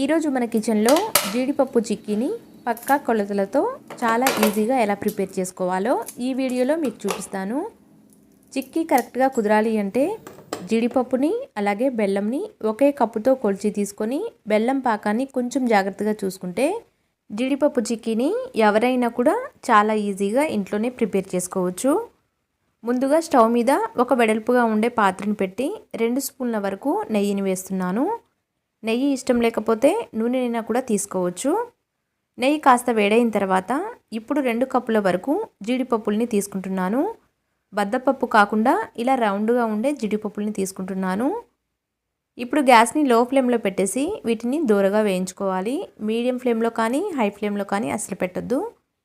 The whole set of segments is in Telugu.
ఈరోజు మన కిచెన్లో జీడిపప్పు చిక్కీని పక్కా కొలతలతో చాలా ఈజీగా ఎలా ప్రిపేర్ చేసుకోవాలో ఈ వీడియోలో మీకు చూపిస్తాను. చిక్కీ కరెక్ట్గా కుదరాలి అంటే జీడిపప్పుని అలాగే బెల్లంని ఒకే కప్పుతో కొలిచి తీసుకొని బెల్లం పాకాన్ని కొంచెం జాగ్రత్తగా చూసుకుంటే జీడిపప్పు చిక్కీని ఎవరైనా కూడా చాలా ఈజీగా ఇంట్లోనే ప్రిపేర్ చేసుకోవచ్చు. ముందుగా స్టవ్ మీద ఒక వెడల్పుగా ఉండే పాత్రను పెట్టి రెండు స్పూన్ల వరకు నెయ్యిని వేస్తున్నాను. నెయ్యి ఇష్టం లేకపోతే నూనెనైనా కూడా తీసుకోవచ్చు. నెయ్యి కాస్త వేడైన తర్వాత ఇప్పుడు రెండు కప్పుల వరకు జీడిపప్పుల్ని తీసుకుంటున్నాను. బద్దపప్పు కాకుండా ఇలా రౌండ్గా ఉండే జీడిపప్పుల్ని తీసుకుంటున్నాను. ఇప్పుడు గ్యాస్ని లో ఫ్లేమ్లో పెట్టేసి వీటిని దూరగా వేయించుకోవాలి. మీడియం ఫ్లేమ్లో కానీ హై ఫ్లేమ్లో కానీ అసలు పెట్టద్దు.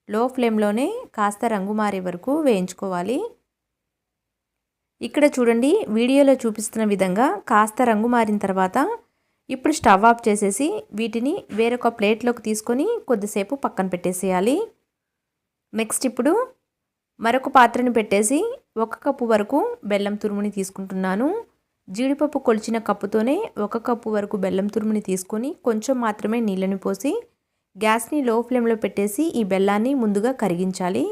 లో ఫ్లేమ్లోనే కాస్త రంగు మారే వరకు వేయించుకోవాలి. ఇక్కడ చూడండి వీడియోలో చూపిస్తున్న విధంగా కాస్త రంగు మారిన తర్వాత ఇప్పుడు స్టవ్ ఆఫ్ చేసేసి వీటిని వేరొక ప్లేట్లోకి తీసుకొని కొద్దిసేపు పక్కన పెట్టేసేయాలి. నెక్స్ట్ ఇప్పుడు మరొక పాత్రని పెట్టేసి ఒక కప్పు వరకు బెల్లం తురుముని తీసుకుంటున్నాను. జీడిపప్పు కొలిచిన కప్పుతోనే ఒక కప్పు వరకు బెల్లం తురుముని తీసుకొని కొంచెం మాత్రమే నీళ్ళని పోసి గ్యాస్ని లో ఫ్లేమ్లో పెట్టేసి ఈ బెల్లాన్ని ముందుగా కరిగించాలి.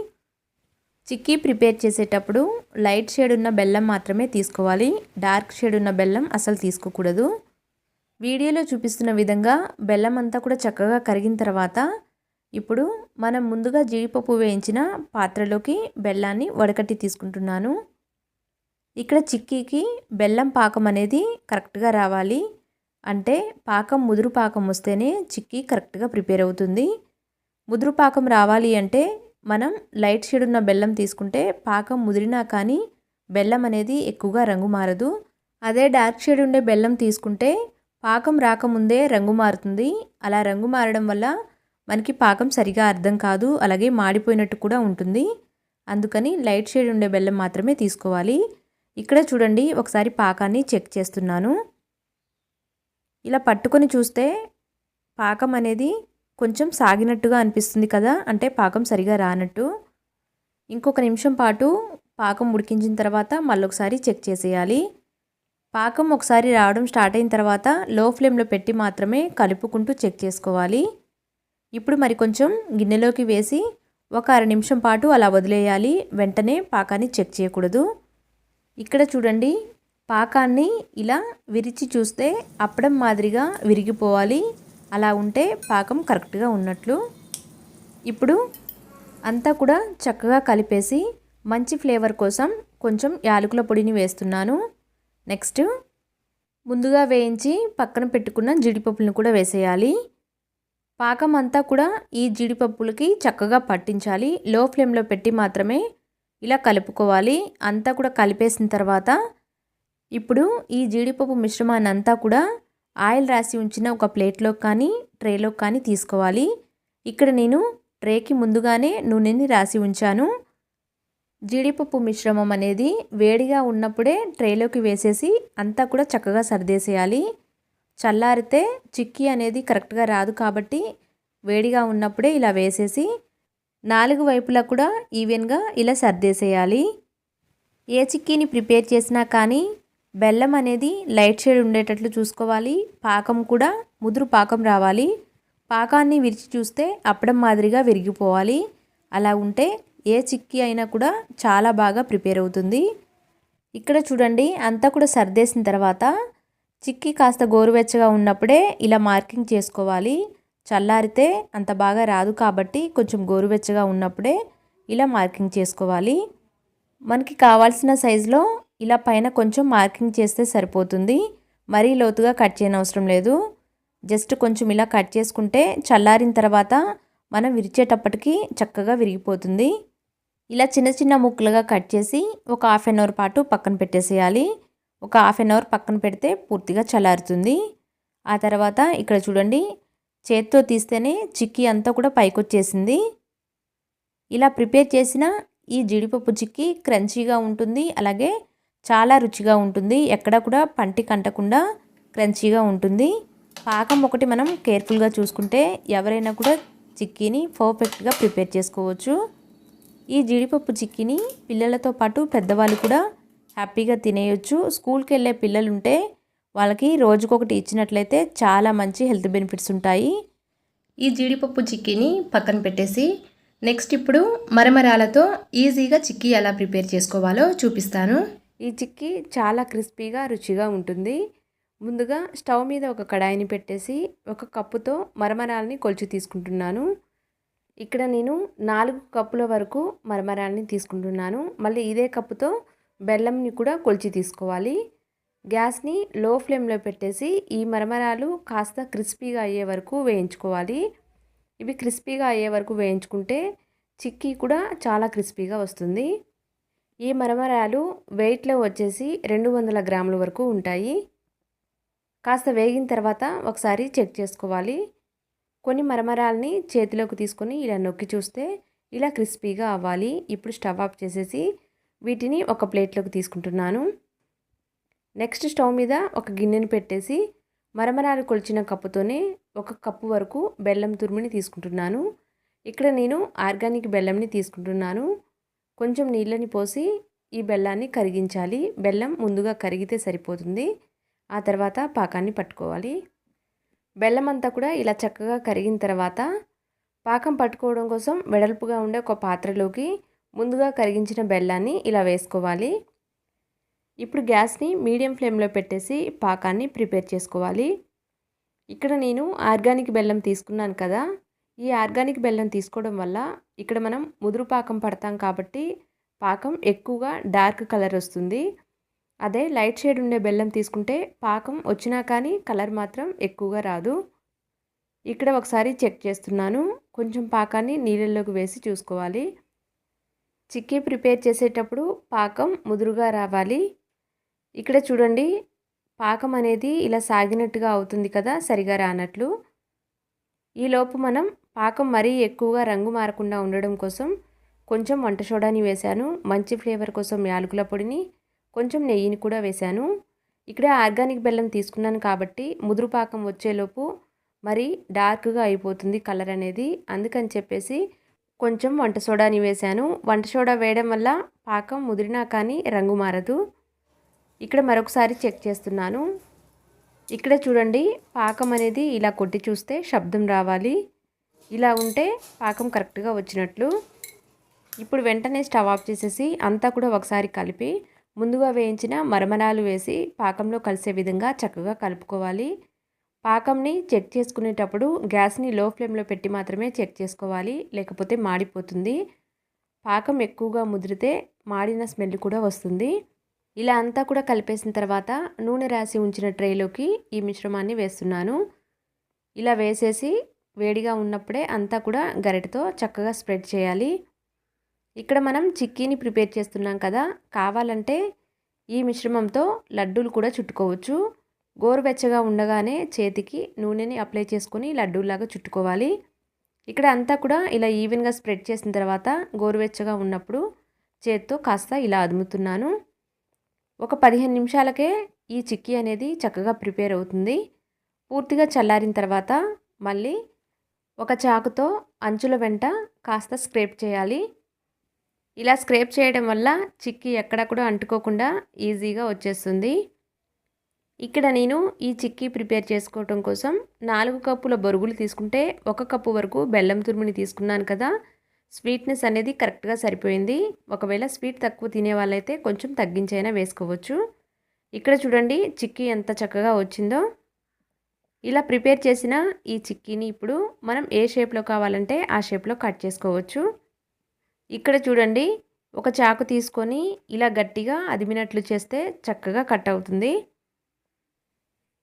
చిక్కీ ప్రిపేర్ చేసేటప్పుడు లైట్ షేడ్ ఉన్న బెల్లం మాత్రమే తీసుకోవాలి. డార్క్ షేడ్ ఉన్న బెల్లం అసలు తీసుకోకూడదు. వీడియోలో చూపిస్తున్న విధంగా బెల్లం అంతా కూడా చక్కగా కరిగిన తర్వాత ఇప్పుడు మనం ముందుగా జీడిపప్పు వేయించిన పాత్రలోకి బెల్లాన్ని వడకట్టి తీసుకుంటున్నాను. ఇక్కడ చిక్కీకి బెల్లం పాకం అనేది కరెక్ట్గా రావాలి. అంటే పాకం ముదురు పాకం వస్తేనే చిక్కీ కరెక్ట్గా ప్రిపేర్ అవుతుంది. ముదురు పాకం రావాలి అంటే మనం లైట్ షేడ్ ఉన్న బెల్లం తీసుకుంటే పాకం ముదిరినా కానీ బెల్లం అనేది ఎక్కువగా రంగు మారదు. అదే డార్క్ షేడ్ ఉండే బెల్లం తీసుకుంటే పాకం రాకముందే రంగు మారుతుంది. అలా రంగు మారడం వల్ల మనకి పాకం సరిగా అర్థం కాదు. అలాగే మాడిపోయినట్టు కూడా ఉంటుంది. అందుకని లైట్ షేడ్ ఉండే బెల్లం మాత్రమే తీసుకోవాలి. ఇక్కడ చూడండి ఒకసారి పాకాన్ని చెక్ చేస్తున్నాను. ఇలా పట్టుకొని చూస్తే పాకం అనేది కొంచెం సాగినట్టుగా అనిపిస్తుంది కదా? అంటే పాకం సరిగా రానట్టు. ఇంకొక నిమిషం పాటు పాకం ఉడికించిన తర్వాత మళ్ళొకసారి చెక్ చేసేయాలి. పాకం ఒకసారి రావడం స్టార్ట్ అయిన తర్వాత లో ఫ్లేమ్లో పెట్టి మాత్రమే కలుపుకుంటూ చెక్ చేసుకోవాలి. ఇప్పుడు మరి కొంచెం గిన్నెలోకి వేసి ఒక అర నిమిషం పాటు అలా వదిలేయాలి. వెంటనే పాకాన్ని చెక్ చేయకూడదు. ఇక్కడ చూడండి పాకాన్ని ఇలా విరిచి చూస్తే అప్పడం మాదిరిగా విరిగిపోవాలి. అలా ఉంటే పాకం కరెక్ట్గా ఉన్నట్లు. ఇప్పుడు అంతా కూడా చక్కగా కలిపేసి మంచి ఫ్లేవర్ కోసం కొంచెం యాలకుల పొడిని వేస్తున్నాను. నెక్స్ట్ ముందుగా వేయించి పక్కన పెట్టుకున్న జీడిపప్పులను కూడా వేసేయాలి. పాకం అంతా కూడా ఈ జీడిపప్పులకి చక్కగా పట్టించాలి. లో ఫ్లేమ్లో పెట్టి మాత్రమే ఇలా కలుపుకోవాలి. అంతా కూడా కలిపేసిన తర్వాత ఇప్పుడు ఈ జీడిపప్పు మిశ్రమాన్ని అంతా కూడా ఆయిల్ రాసి ఉంచిన ఒక ప్లేట్లో కానీ ట్రేలో కానీ తీసుకోవాలి. ఇక్కడ నేను ట్రేకి ముందుగానే నూనెని రాసి ఉంచాను. జీడిపప్పు మిశ్రమం అనేది వేడిగా ఉన్నప్పుడే ట్రేలోకి వేసేసి అంతా కూడా చక్కగా సర్దేసేయాలి. చల్లారితే చిక్కీ అనేది కరెక్ట్గా రాదు కాబట్టి వేడిగా ఉన్నప్పుడే ఇలా వేసేసి నాలుగు వైపులా కూడా ఈవెన్గా ఇలా సర్దేసేయాలి. ఏ చిక్కీని ప్రిపేర్ చేసినా కానీ బెల్లం అనేది లైట్ షేడ్ ఉండేటట్లు చూసుకోవాలి. పాకం కూడా ముదురు పాకం రావాలి. పాకాన్ని విరిచి చూస్తే అప్పడం మాదిరిగా విరిగిపోవాలి. అలా ఉంటే ఏ చిక్కీ అయినా కూడా చాలా బాగా ప్రిపేర్ అవుతుంది. ఇక్కడ చూడండి అంతా కూడా సర్దేసిన తర్వాత చిక్కీ కాస్త గోరువెచ్చగా ఉన్నప్పుడే ఇలా మార్కింగ్ చేసుకోవాలి. చల్లారితే అంత బాగా రాదు కాబట్టి కొంచెం గోరువెచ్చగా ఉన్నప్పుడే ఇలా మార్కింగ్ చేసుకోవాలి. మనకి కావాల్సిన సైజులో ఇలా పైన కొంచెం మార్కింగ్ చేస్తే సరిపోతుంది. మరీ లోతుగా కట్ చేయనవసరం లేదు. జస్ట్ కొంచెం ఇలా కట్ చేసుకుంటే చల్లారిన తర్వాత మనం విరిచేటప్పటికి చక్కగా విరిగిపోతుంది. ఇలా చిన్న చిన్న ముక్కలుగా కట్ చేసి ఒక హాఫ్ అన్ అవర్ పాటు పక్కన పెట్టేసేయాలి. ఒక హాఫ్ అన్ అవర్ పక్కన పెడితే పూర్తిగా చల్లారుతుంది. ఆ తర్వాత ఇక్కడ చూడండి చేత్తో తీస్తేనే చిక్కీ అంతా కూడా పైకొచ్చేసింది. ఇలా ప్రిపేర్ చేసిన ఈ జీడిపప్పు చిక్కీ క్రంచీగా ఉంటుంది అలాగే చాలా రుచిగా ఉంటుంది. ఎక్కడ కూడా పంటి కంటకుండా క్రంచీగా ఉంటుంది. పాకం ఒకటి మనం కేర్ఫుల్గా చూసుకుంటే ఎవరైనా కూడా చిక్కీని పర్ఫెక్ట్గా ప్రిపేర్ చేసుకోవచ్చు. ఈ జీడిపప్పు చిక్కీని పిల్లలతో పాటు పెద్దవాళ్ళు కూడా హ్యాపీగా తినేయొచ్చు. స్కూల్కి వెళ్ళే పిల్లలు ఉంటే వాళ్ళకి రోజుకొకటి ఇచ్చినట్లయితే చాలా మంచి హెల్త్ బెనిఫిట్స్ ఉంటాయి. ఈ జీడిపప్పు చిక్కీని పక్కన పెట్టేసి నెక్స్ట్ ఇప్పుడు మరమరాలతో ఈజీగా చిక్కీ ఎలా ప్రిపేర్ చేసుకోవాలో చూపిస్తాను. ఈ చిక్కీ చాలా క్రిస్పీగా రుచిగా ఉంటుంది. ముందుగా స్టవ్ మీద ఒక కడాయిని పెట్టేసి ఒక కప్పుతో మరమరాలని కొలిచి తీసుకుంటున్నాను. ఇక్కడ నేను నాలుగు కప్పుల వరకు మరమరాన్ని తీసుకుంటున్నాను. మళ్ళీ ఇదే కప్పుతో బెల్లంని కూడా కొలిచి తీసుకోవాలి. గ్యాస్ని లో ఫ్లేమ్లో పెట్టేసి ఈ మరమరాలు కాస్త క్రిస్పీగా అయ్యే వరకు వేయించుకోవాలి. ఇవి క్రిస్పీగా అయ్యే వరకు వేయించుకుంటే చిక్కీ కూడా చాలా క్రిస్పీగా వస్తుంది. ఈ మరమరాలు వెయిట్లో వచ్చేసి రెండు వందల గ్రాముల వరకు ఉంటాయి. కాస్త వేగిన తర్వాత ఒకసారి చెక్ చేసుకోవాలి. కొన్ని మరమరాలని చేతిలోకి తీసుకొని ఇలా నొక్కి చూస్తే ఇలా క్రిస్పీగా అవ్వాలి. ఇప్పుడు స్టవ్ ఆఫ్ చేసేసి వీటిని ఒక ప్లేట్లోకి తీసుకుంటున్నాను. నెక్స్ట్ స్టవ్ మీద ఒక గిన్నెని పెట్టేసి మరమరాలు కొలిచిన కప్పుతోనే ఒక కప్పు వరకు బెల్లం తురుముని తీసుకుంటున్నాను. ఇక్కడ నేను ఆర్గానిక్ బెల్లంని తీసుకుంటున్నాను. కొంచెం నీళ్ళని పోసి ఈ బెల్లాన్ని కరిగించాలి. బెల్లం ముందుగా కరిగితే సరిపోతుంది. ఆ తర్వాత పాకాన్ని పట్టుకోవాలి. బెల్లం అంతా కూడా ఇలా చక్కగా కరిగిన తర్వాత పాకం పట్టుకోవడం కోసం వెడల్పుగా ఉండే ఒక పాత్రలోకి ముందుగా కరిగించిన బెల్లాన్ని ఇలా వేసుకోవాలి. ఇప్పుడు గ్యాస్ని మీడియం ఫ్లేమ్లో పెట్టేసి పాకాన్ని ప్రిపేర్ చేసుకోవాలి. ఇక్కడ నేను ఆర్గానిక్ బెల్లం తీసుకున్నాను కదా. ఈ ఆర్గానిక్ బెల్లం తీసుకోవడం వల్ల ఇక్కడ మనం ముదురు పాకం పడతాం కాబట్టి పాకం ఎక్కువగా డార్క్ కలర్ వస్తుంది. అదే లైట్ షేడ్ ఉండే బెల్లం తీసుకుంటే పాకం వచ్చినా కానీ కలర్ మాత్రం ఎక్కువగా రాదు. ఇక్కడ ఒకసారి చెక్ చేస్తున్నాను. కొంచెం పాకాన్ని నీళ్ళల్లోకి వేసి చూసుకోవాలి. చిక్కీ ప్రిపేర్ చేసేటప్పుడు పాకం ముదురుగా రావాలి. ఇక్కడ చూడండి పాకం అనేది ఇలా సాగినట్టుగా అవుతుంది కదా సరిగా రానట్లు. ఈలోపు మనం పాకం మరీ ఎక్కువగా రంగు మారకుండా ఉండడం కోసం కొంచెం వంట సోడాని వేశాను. మంచి ఫ్లేవర్ కోసం యాలకుల పొడిని కొంచెం నెయ్యిని కూడా వేశాను. ఇక్కడ ఆర్గానిక్ బెల్లం తీసుకున్నాను కాబట్టి ముదురు పాకం వచ్చేలోపు మరి డార్క్గా అయిపోతుంది కలర్ అనేది. అందుకని చెప్పేసి కొంచెం వంట సోడాని వేశాను. వంట సోడా వేయడం వల్ల పాకం ముదిరినా కానీ రంగు మారదు. ఇక్కడ మరొకసారి చెక్ చేస్తున్నాను. ఇక్కడ చూడండి పాకం అనేది ఇలా కొట్టి చూస్తే శబ్దం రావాలి. ఇలా ఉంటే పాకం కరెక్ట్గా వచ్చినట్లు. ఇప్పుడు వెంటనే స్టవ్ ఆఫ్ చేసేసి అంతా కూడా ఒకసారి కలిపి ముందుగా వేయించిన మరమరాలు వేసి పాకంలో కలిసే విధంగా చక్కగా కలుపుకోవాలి. పాకంని చెక్ చేసుకునేటప్పుడు గ్యాస్ని లో ఫ్లేమ్లో పెట్టి మాత్రమే చెక్ చేసుకోవాలి లేకపోతే మాడిపోతుంది. పాకం ఎక్కువగా ముదిరితే మాడిన స్మెల్ కూడా వస్తుంది. ఇలా అంతా కూడా కలిపేసిన తర్వాత నూనె రాసి ఉంచిన ట్రేలోకి ఈ మిశ్రమాన్ని వేస్తున్నాను. ఇలా వేసేసి వేడిగా ఉన్నప్పుడే అంతా కూడా గరిటతో చక్కగా స్ప్రెడ్ చేయాలి. ఇక్కడ మనం చిక్కీని ప్రిపేర్ చేస్తున్నాం కదా కావాలంటే ఈ మిశ్రమంతో లడ్డూలు కూడా చుట్టుకోవచ్చు. గోరువెచ్చగా ఉండగానే చేతికి నూనెని అప్లై చేసుకొని లడ్డూలాగా చుట్టుకోవాలి. ఇక్కడ అంతా కూడా ఇలా ఈవెన్గా స్ప్రెడ్ చేసిన తర్వాత గోరువెచ్చగా ఉన్నప్పుడు చేత్తో కాస్త ఇలా అదుముతున్నాను. ఒక పదిహేను నిమిషాలకే ఈ చిక్కీ అనేది చక్కగా ప్రిపేర్ అవుతుంది. పూర్తిగా చల్లారిన తర్వాత మళ్ళీ ఒక చాకుతో అంచుల వెంట కాస్త స్క్రేప్ చేయాలి. ఇలా స్క్రేప్ చేయడం వల్ల చిక్కీ ఎక్కడ కూడా అంటుకోకుండా ఈజీగా వచ్చేస్తుంది. ఇక్కడ నేను ఈ చిక్కీ ప్రిపేర్ చేసుకోవటం కోసం నాలుగు కప్పుల బొరుగులు తీసుకుంటే ఒక కప్పు వరకు బెల్లం తురుముని తీసుకున్నాను కదా. స్వీట్నెస్ అనేది కరెక్ట్గా సరిపోయింది. ఒకవేళ స్వీట్ తక్కువ తినే వాళ్ళైతే కొంచెం తగ్గించైనా వేసుకోవచ్చు. ఇక్కడ చూడండి చిక్కీ ఎంత చక్కగా వచ్చిందో. ఇలా ప్రిపేర్ చేసిన ఈ చిక్కీని ఇప్పుడు మనం ఏ షేప్లో కావాలంటే ఆ షేప్లో కట్ చేసుకోవచ్చు. ఇక్కడ చూడండి ఒక చాకు తీసుకొని ఇలా గట్టిగా అదిమినట్లు చేస్తే చక్కగా కట్ అవుతుంది.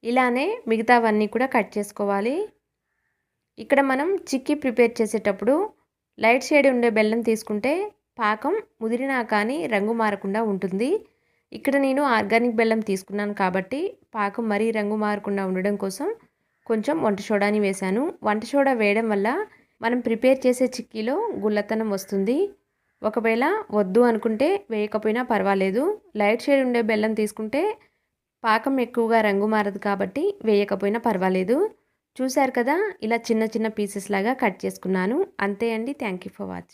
ఇలానే మిగతావన్నీ కూడా కట్ చేసుకోవాలి. ఇక్కడ మనం చిక్కీ ప్రిపేర్ చేసేటప్పుడు లైట్ షేడ్ ఉండే బెల్లం తీసుకుంటే పాకం ముదిరినా కానీ రంగు మారకుండా ఉంటుంది. ఇక్కడ నేను ఆర్గానిక్ బెల్లం తీసుకున్నాను కాబట్టి పాకం మరీ రంగు మారకుండా ఉండడం కోసం కొంచెం వంట సోడాని వేశాను. వంట సోడా వేయడం వల్ల మనం ప్రిపేర్ చేసే చిక్కీలో గుల్లతనం వస్తుంది. ఒకవేళ వద్దు అనుకుంటే వేయకపోయినా పర్వాలేదు. లైట్ షేడ్ ఉండే బెల్లం తీసుకుంటే పాకం ఎక్కువగా రంగు మారదు కాబట్టి వేయకపోయినా పర్వాలేదు. చూశారు కదా ఇలా చిన్న చిన్న పీసెస్ లాగా కట్ చేసుకున్నాను. అంతే అండి. Thank you for watching.